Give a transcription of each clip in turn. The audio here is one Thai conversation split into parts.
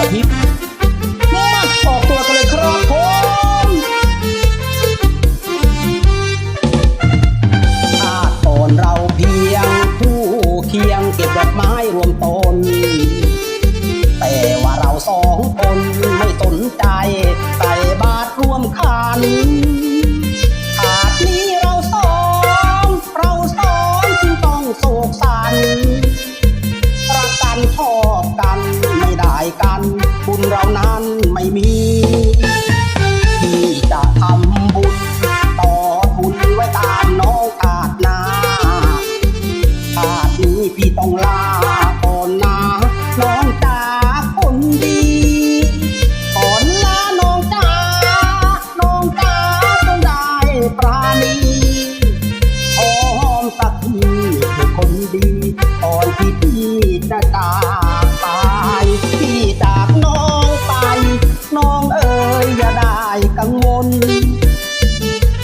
อยู่ชุดใหญ่ไฟกระพริบมาออกตัวกันเลยครับผมชาติก่อนเราเพียงผู้เคียงเก็บดอกไม้รวมตน แต่ว่าเราสองคนไม่สนใจใส่บาตรร่วมขัน เรานั้น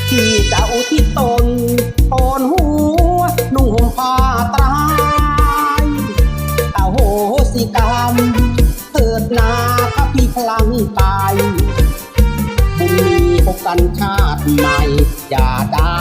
ที่จะอุทิศตนตอนหัวนุ่งห่มผ้าตรายอาโหสิกรรมเถิดนาพระพี่พลังตายบุญมีพบกันชาติใหม่อย่าได้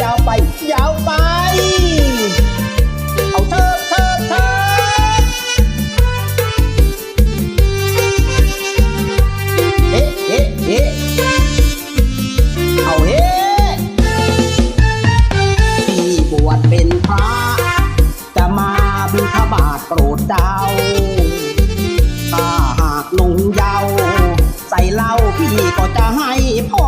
ยาวไปยาวไป ยาวไป เอาเถิดเถิดเถิดเฮ้เฮ้เฮ้เอาเฮ้ที่บวชเป็นพระจะมาบิณฑบาตโปรดเจ้าถ้าหากหนุ่งยาว ใส่เหล้าพี่ก็จะให้พอ